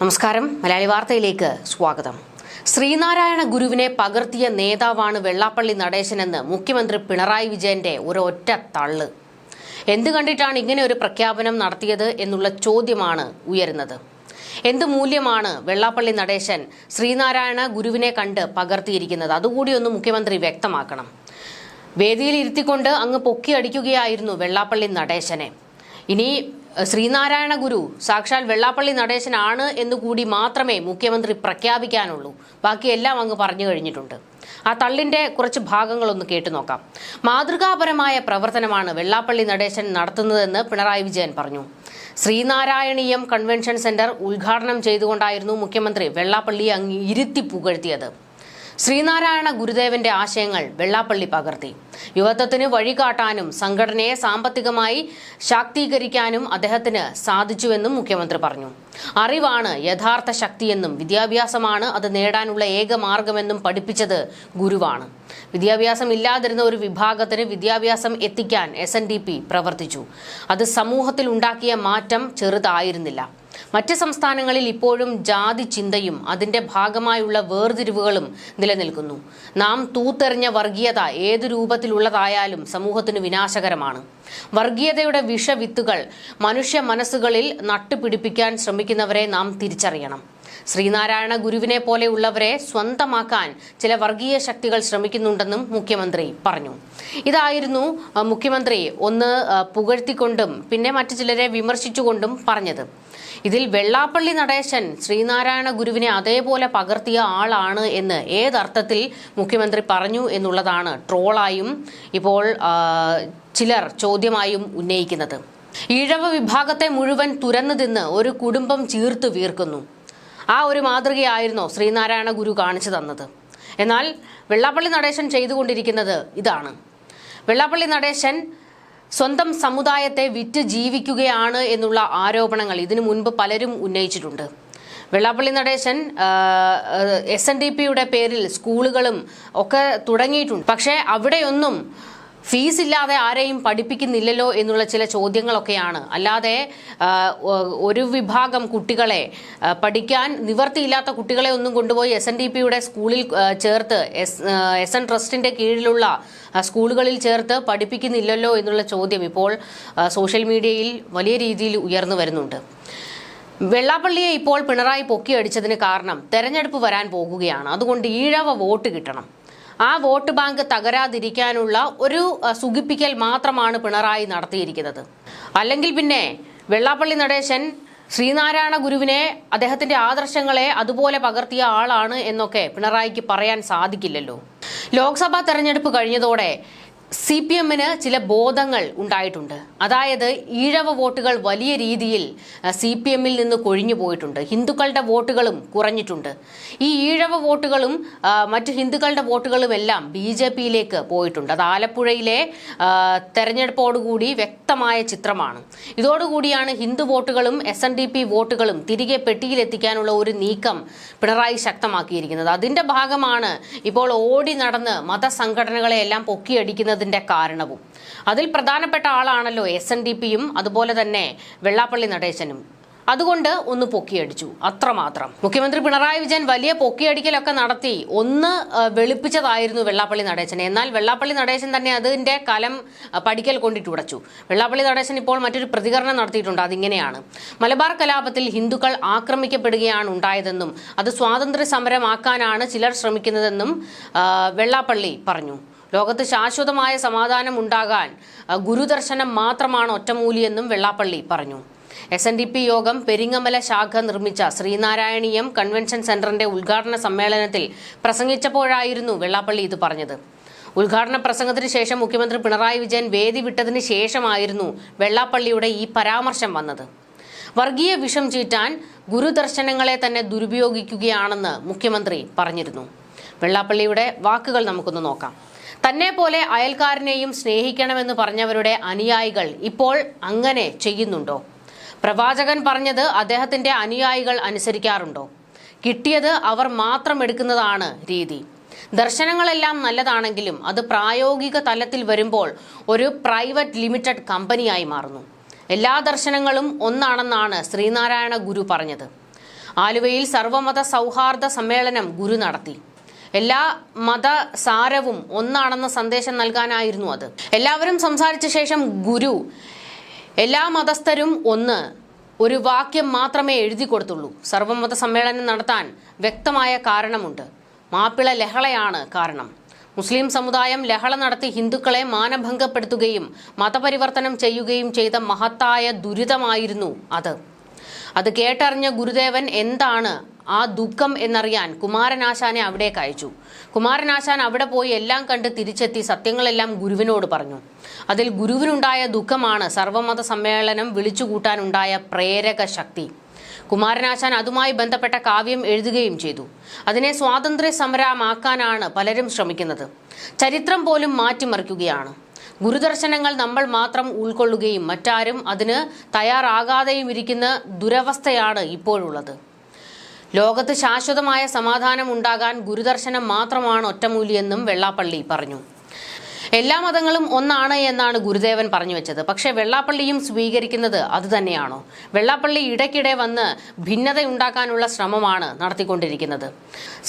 നമസ്കാരം. മലയാളി വാർത്തയിലേക്ക് സ്വാഗതം. ശ്രീനാരായണ ഗുരുവിനെ പകർത്തിയ നേതാവാണ് വെള്ളാപ്പള്ളി നടേശനെന്ന് മുഖ്യമന്ത്രി പിണറായി വിജയന്റെ ഒരൊറ്റ തള്ള്. എന്ത് കണ്ടിട്ടാണ് ഇങ്ങനെ ഒരു പ്രഖ്യാപനം നടത്തിയത് എന്നുള്ള ചോദ്യമാണ് ഉയരുന്നത്. എന്ത് മൂല്യമാണ് വെള്ളാപ്പള്ളി നടേശൻ ശ്രീനാരായണ ഗുരുവിനെ കണ്ട് പകർത്തിയിരിക്കുന്നത്? അതുകൂടി ഒന്ന് മുഖ്യമന്ത്രി വ്യക്തമാക്കണം. വേദിയിൽ ഇരുത്തിക്കൊണ്ട് അങ്ങ് പൊക്കിയടിക്കുകയായിരുന്നു വെള്ളാപ്പള്ളി നടേശനെ. ഇനി ശ്രീനാരായണ ഗുരു സാക്ഷാൽ വെള്ളാപ്പള്ളി നടേശനാണ് എന്നുകൂടി മാത്രമേ മുഖ്യമന്ത്രി പ്രഖ്യാപിക്കാനുള്ളൂ. ബാക്കിയെല്ലാം അങ്ങ് പറഞ്ഞു കഴിഞ്ഞിട്ടുണ്ട്. ആ തള്ളിന്റെ കുറച്ച് ഭാഗങ്ങളൊന്ന് കേട്ടു നോക്കാം. മാതൃകാപരമായ പ്രവർത്തനമാണ് വെള്ളാപ്പള്ളി നടേശൻ നടത്തുന്നതെന്ന് പിണറായി വിജയൻ പറഞ്ഞു. ശ്രീനാരായണീയം കൺവെൻഷൻ സെന്റർ ഉദ്ഘാടനം ചെയ്തുകൊണ്ടായിരുന്നു മുഖ്യമന്ത്രി വെള്ളാപ്പള്ളിയെ അങ്ങ് ഇരുത്തി പുകഴ്ത്തിയത്. ശ്രീനാരായണ ഗുരുദേവന്റെ ആശയങ്ങൾ വെള്ളാപ്പള്ളി പകർത്തി. യുവത്വത്തിന് വഴികാട്ടാനും സംഘടനയെ സാമ്പത്തികമായി ശാക്തീകരിക്കാനും അദ്ദേഹത്തിന് സാധിച്ചുവെന്നും മുഖ്യമന്ത്രി പറഞ്ഞു. അറിവാണ് യഥാർത്ഥ ശക്തിയെന്നും വിദ്യാഭ്യാസമാണ് അത് നേടാനുള്ള ഏക മാർഗമെന്നും പഠിപ്പിച്ചത് ഗുരുവാണ്. വിദ്യാഭ്യാസം ഇല്ലാതിരുന്ന ഒരു വിഭാഗത്തിന് വിദ്യാഭ്യാസം എത്തിക്കാൻ എസ് പ്രവർത്തിച്ചു. അത് സമൂഹത്തിൽ ഉണ്ടാക്കിയ മാറ്റം ചെറുതായിരുന്നില്ല. മറ്റ് സംസ്ഥാനങ്ങളിൽ ഇപ്പോഴും ജാതി ചിന്തയും അതിന്റെ ഭാഗമായുള്ള വേർതിരിവുകളും നിലനിൽക്കുന്നു. നാം തൂത്തെറിഞ്ഞ വർഗീയത ഏതു രൂപത്തിലുള്ളതായാലും സമൂഹത്തിന് വിനാശകരമാണ്. വർഗീയതയുടെ വിഷവിത്തുകൾ മനുഷ്യ മനസ്സുകളിൽ നട്ടുപിടിപ്പിക്കാൻ ശ്രമിക്കുന്നവരെ നാം തിരിച്ചറിയണം. ശ്രീനാരായണ ഗുരുവിനെ പോലെയുള്ളവരെ സ്വന്തമാക്കാൻ ചില വർഗീയ ശക്തികൾ ശ്രമിക്കുന്നുണ്ടെന്നും മുഖ്യമന്ത്രി പറഞ്ഞു. ഇതായിരുന്നു മുഖ്യമന്ത്രി ഒന്ന് പുകഴ്ത്തിക്കൊണ്ടും പിന്നെ മറ്റു ചിലരെ വിമർശിച്ചുകൊണ്ടും പറഞ്ഞത്. ഇതിൽ വെള്ളാപ്പള്ളി നടേശൻ ശ്രീനാരായണ ഗുരുവിനെ അതേപോലെ പകർത്തിയ ആളാണ് എന്ന് ഏതർത്ഥത്തിൽ മുഖ്യമന്ത്രി പറഞ്ഞു എന്നുള്ളതാണ് ട്രോളായും ഇപ്പോൾ ചിലർ ചോദ്യമായും ഉന്നയിക്കുന്നത്. ഈഴവ വിഭാഗത്തെ മുഴുവൻ തുരന്നു തിന്ന് ഒരു കുടുംബം ചീർത്തു വീർക്കുന്നു. ആ ഒരു മാതൃകയായിരുന്നോ ശ്രീനാരായണ ഗുരു കാണിച്ചു തന്നത്. എന്നാൽ വെള്ളാപ്പള്ളി നടേശൻ ചെയ്തുകൊണ്ടിരിക്കുന്നത് ഇതാണ്. വെള്ളാപ്പള്ളി നടേശൻ സ്വന്തം സമുദായത്തെ വിറ്റ് ജീവിക്കുകയാണ് എന്നുള്ള ആരോപണങ്ങൾ ഇതിനു മുൻപ് പലരും ഉന്നയിച്ചിട്ടുണ്ട്. Vellappally Natesan S N D പിയുടെ പേരിൽ സ്കൂളുകളും ഒക്കെ തുടങ്ങിയിട്ടുണ്ട്. പക്ഷേ അവിടെയൊന്നും ഫീസ് ഇല്ലാതെ ആരെയും പഠിപ്പിക്കുന്നില്ലല്ലോ എന്നുള്ള ചില ചോദ്യങ്ങളൊക്കെയാണ്. അല്ലാതെ ഒരു വിഭാഗം കുട്ടികളെ പഠിക്കാൻ നിവർത്തിയില്ലാത്ത കുട്ടികളെ ഒന്നും കൊണ്ടുപോയി എസ് എൻ ഡി പിയുടെ സ്കൂളിൽ ചേർത്ത് എസ് എസ് എൻ ട്രസ്റ്റിന്റെ കീഴിലുള്ള സ്കൂളുകളിൽ ചേർത്ത് പഠിപ്പിക്കുന്നില്ലല്ലോ എന്നുള്ള ചോദ്യം ഇപ്പോൾ സോഷ്യൽ മീഡിയയിൽ വലിയ രീതിയിൽ ഉയർന്നു വരുന്നുണ്ട്. വെള്ളാപ്പള്ളിയെ ഇപ്പോൾ പിണറായി പൊക്കിയടിച്ചതിന് കാരണം തെരഞ്ഞെടുപ്പ് വരാൻ പോകുകയാണ്. അതുകൊണ്ട് ഈഴവ വോട്ട് കിട്ടണം. ആ വോട്ട് ബാങ്ക് തകരാതിരിക്കാനുള്ള ഒരു സുഖിപ്പിക്കൽ മാത്രമാണ് പിണറായി നടത്തിയിരിക്കുന്നത്. അല്ലെങ്കിൽ പിന്നെ വെള്ളാപ്പള്ളി നടേശൻ ശ്രീനാരായണ ഗുരുവിനെ അദ്ദേഹത്തിന്റെ ആദർശങ്ങളെ അതുപോലെ പകർത്തിയ ആളാണ് എന്നൊക്കെ പിണറായിക്ക് പറയാൻ സാധിക്കില്ലല്ലോ. ലോക്സഭാ തെരഞ്ഞെടുപ്പ് കഴിഞ്ഞതോടെ സി പി എമ്മിന് ചില ബോധങ്ങൾ ഉണ്ടായിട്ടുണ്ട്. അതായത് ഈഴവ വോട്ടുകൾ വലിയ രീതിയിൽ സി പി എമ്മിൽ നിന്ന് കൊഴിഞ്ഞു പോയിട്ടുണ്ട്. ഹിന്ദുക്കളുടെ വോട്ടുകളും കുറഞ്ഞിട്ടുണ്ട്. ഈ ഈഴവ വോട്ടുകളും മറ്റു ഹിന്ദുക്കളുടെ വോട്ടുകളും എല്ലാം ബി ജെ പിയിലേക്ക് പോയിട്ടുണ്ട്. അത് ആലപ്പുഴയിലെ തെരഞ്ഞെടുപ്പോടുകൂടി വ്യക്തമായ ചിത്രമാണ്. ഇതോടുകൂടിയാണ് ഹിന്ദു വോട്ടുകളും എസ് എൻ ഡി പി വോട്ടുകളും തിരികെ പെട്ടിയിലെത്തിക്കാനുള്ള ഒരു നീക്കം പിണറായി ശക്തമാക്കിയിരിക്കുന്നത്. അതിന്റെ ഭാഗമാണ് ഇപ്പോൾ ഓടി നടന്ന് മതസംഘടനകളെ എല്ലാം പൊക്കിയടിക്കുന്നതിന്റെ കാരണവും. അതിൽ പ്രധാനപ്പെട്ട ആളാണല്ലോ എസ് എൻ ഡി പിയും അതുപോലെ തന്നെ വെള്ളാപ്പള്ളി നടേശനും. അതുകൊണ്ട് ഒന്ന് പൊക്കിയടിച്ചു അത്രമാത്രം. മുഖ്യമന്ത്രി പിണറായി വിജയൻ വലിയ പൊക്കിയടിക്കലൊക്കെ നടത്തി ഒന്ന് വെളുപ്പിച്ചതായിരുന്നു വെള്ളാപ്പള്ളി നടേശനെ. എന്നാൽ വെള്ളാപ്പള്ളി നടേശൻ തന്നെ അതിന്റെ കലം പഠിക്കൽ കൊണ്ടിട്ട് ഉടച്ചു. വെള്ളാപ്പള്ളി നടേശൻ ഇപ്പോൾ മറ്റൊരു പ്രതികരണം നടത്തിയിട്ടുണ്ട് അതിങ്ങനെയാണ്. മലബാർ കലാപത്തിൽ ഹിന്ദുക്കൾ ആക്രമിക്കപ്പെടുകയാണ് ഉണ്ടായതെന്നും അത് സ്വാതന്ത്ര്യ സമരമാക്കാനാണ് ചിലർ ശ്രമിക്കുന്നതെന്നും വെള്ളാപ്പള്ളി പറഞ്ഞു. ലോകത്ത് ശാശ്വതമായ സമാധാനം ഉണ്ടാകാൻ ഗുരുദർശനം മാത്രമാണ് ഒറ്റമൂലിയെന്നും വെള്ളാപ്പള്ളി പറഞ്ഞു. എസ് എൻ ഡി പി യോഗം പെരിങ്ങമല ശാഖ നിർമ്മിച്ച ശ്രീനാരായണീയം കൺവെൻഷൻ സെന്ററിന്റെ ഉദ്ഘാടന സമ്മേളനത്തിൽ പ്രസംഗിച്ചപ്പോഴായിരുന്നു വെള്ളാപ്പള്ളി ഇത് പറഞ്ഞത്. ഉദ്ഘാടന പ്രസംഗത്തിന് ശേഷം മുഖ്യമന്ത്രി പിണറായി വിജയൻ വേദി വിട്ടതിന് ശേഷമായിരുന്നു വെള്ളാപ്പള്ളിയുടെ ഈ പരാമർശം വന്നത്. വർഗീയ വിഷം ചീറ്റാൻ ഗുരുദർശനങ്ങളെ തന്നെ ദുരുപയോഗിക്കുകയാണെന്ന് മുഖ്യമന്ത്രി പറഞ്ഞിരുന്നു. വെള്ളാപ്പള്ളിയുടെ വാക്കുകൾ നമുക്കൊന്ന് നോക്കാം. തന്നെ പോലെ അയൽക്കാരനെയും സ്നേഹിക്കണമെന്ന് പറഞ്ഞവരുടെ അനുയായികൾ ഇപ്പോൾ അങ്ങനെ ചെയ്യുന്നുണ്ടോ? പ്രവാചകൻ പറഞ്ഞത് അദ്ദേഹത്തിന്റെ അനുയായികൾ അനുസരിക്കാറുണ്ടോ? കിട്ടിയത് അവർ മാത്രം എടുക്കുന്നതാണ് രീതി. ദർശനങ്ങളെല്ലാം നല്ലതാണെങ്കിലും അത് പ്രായോഗിക തലത്തിൽ വരുമ്പോൾ ഒരു പ്രൈവറ്റ് ലിമിറ്റഡ് കമ്പനിയായി മാറുന്നു. എല്ലാ ദർശനങ്ങളും ഒന്നാണെന്നാണ് ശ്രീനാരായണ ഗുരു പറഞ്ഞത്. ആലുവയിൽ സർവമത സൗഹാർദ്ദ സമ്മേളനം ഗുരു നടത്തി. എല്ലാ മത മതസാരവും ഒന്നാണെന്ന സന്ദേശം നൽകാനായിരുന്നു അത്. എല്ലാവരും സംസാരിച്ച ശേഷം ഗുരു എല്ലാ മതസ്ഥരും ഒന്ന് ഒരു വാക്യം മാത്രമേ എഴുതി കൊടുത്തുള്ളൂ. സർവമത സമ്മേളനം നടത്താൻ വ്യക്തമായ കാരണമുണ്ട്. മാപ്പിള ലഹളയാണ് കാരണം. മുസ്ലിം സമുദായം ലഹള നടത്തി ഹിന്ദുക്കളെ മാനഭംഗപ്പെടുത്തുകയും മതപരിവർത്തനം ചെയ്യുകയും ചെയ്ത മഹത്തായ ദുരിതമായിരുന്നു അത്. അത് കേട്ടറിഞ്ഞ ഗുരുദേവൻ എന്താണ് ആ ദുഃഖം എന്നറിയാൻ കുമാരനാശാനെ അവിടേക്ക് അയച്ചു. കുമാരനാശാൻ അവിടെ പോയി എല്ലാം കണ്ട് തിരിച്ചെത്തി സത്യങ്ങളെല്ലാം ഗുരുവിനോട് പറഞ്ഞു. അതിൽ ഗുരുവിനുണ്ടായ ദുഃഖമാണ് സർവമത സമ്മേളനം വിളിച്ചുകൂട്ടാനുണ്ടായ പ്രേരക ശക്തി. കുമാരനാശാൻ അതുമായി ബന്ധപ്പെട്ട കാവ്യം എഴുതുകയും ചെയ്തു. അതിനെ സ്വാതന്ത്ര്യ സമരമാക്കാനാണ് പലരും ശ്രമിക്കുന്നത്. ചരിത്രം പോലും മാറ്റിമറിക്കുകയാണ്. ഗുരുദർശനങ്ങൾ നമ്മൾ മാത്രം ഉൾക്കൊള്ളുകയും മറ്റാരും അതിന് തയ്യാറാകാതെയും ഇരിക്കുന്ന ദുരവസ്ഥയാണ് ഇപ്പോഴുള്ളത്. ലോകത്ത് ശാശ്വതമായ സമാധാനം ഉണ്ടാകാൻ ഗുരുദർശനം മാത്രമാണ് ഒറ്റമൂലിയെന്നും വെള്ളാപ്പള്ളി പറഞ്ഞു. എല്ലാ മതങ്ങളും ഒന്നാണ് എന്നാണ് ഗുരുദേവൻ പറഞ്ഞു വെച്ചത്. പക്ഷേ വെള്ളാപ്പള്ളിയും സ്വീകരിക്കുന്നത് അതുതന്നെയാണോ വെള്ളാപ്പള്ളി ഇടയ്ക്കിടെ വന്ന് ഭിന്നതയുണ്ടാക്കാനുള്ള ശ്രമമാണ് നടത്തിക്കൊണ്ടിരിക്കുന്നത്.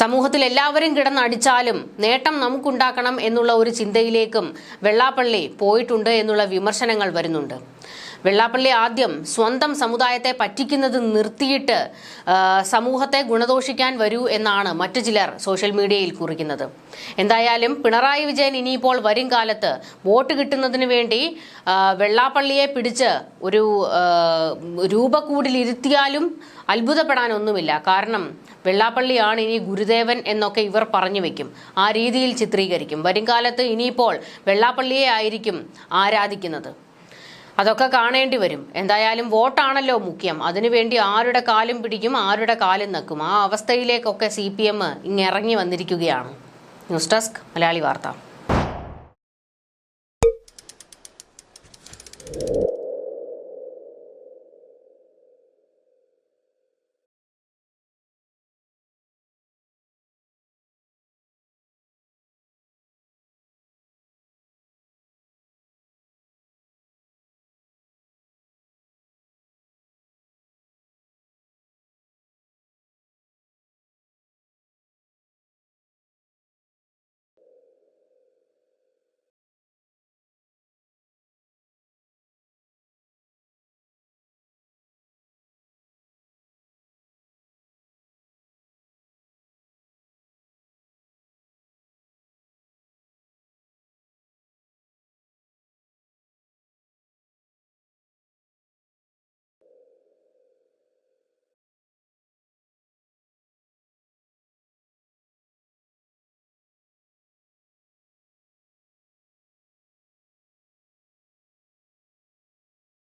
സമൂഹത്തിൽ എല്ലാവരും കിടന്നടിച്ചാലും നേട്ടം നമുക്കുണ്ടാക്കണം എന്നുള്ള ഒരു ചിന്തയിലേക്കും വെള്ളാപ്പള്ളി പോയിട്ടുണ്ട് എന്നുള്ള വിമർശനങ്ങൾ വരുന്നുണ്ട്. വെള്ളാപ്പള്ളി ആദ്യം സ്വന്തം സമുദായത്തെ പറ്റിക്കുന്നത് നിർത്തിയിട്ട് സമൂഹത്തെ ഗുണദോഷിക്കാൻ വരൂ എന്നാണ് മറ്റു ചിലർ സോഷ്യൽ മീഡിയയിൽ കുറിക്കുന്നത്. എന്തായാലും പിണറായി വിജയൻ ഇനിയിപ്പോൾ വരും കാലത്ത് വോട്ട് കിട്ടുന്നതിന് വേണ്ടി വെള്ളാപ്പള്ളിയെ പിടിച്ച് ഒരു രൂപക്കൂടിലിരുത്തിയാലും അത്ഭുതപ്പെടാനൊന്നുമില്ല. കാരണം വെള്ളാപ്പള്ളിയാണ് ഇനി ഗുരുദേവൻ എന്നൊക്കെ ഇവർ പറഞ്ഞു വെക്കും. ആ രീതിയിൽ ചിത്രീകരിക്കും. വരും കാലത്ത് ഇനിയിപ്പോൾ വെള്ളാപ്പള്ളിയെ ആയിരിക്കും ആരാധിക്കുന്നത്. അതൊക്കെ കാണേണ്ടി വരും. എന്തായാലും വോട്ടാണല്ലോ മുഖ്യം. അതിനുവേണ്ടി ആരുടെ കാലും പിടിക്കും ആരുടെ കാലും നക്കും. ആ അവസ്ഥയിലേക്കൊക്കെ സി പി എം ഇങ്ങിറങ്ങി വന്നിരിക്കുകയാണ്. ന്യൂസ് ഡെസ്ക് മലയാളി വാർത്ത.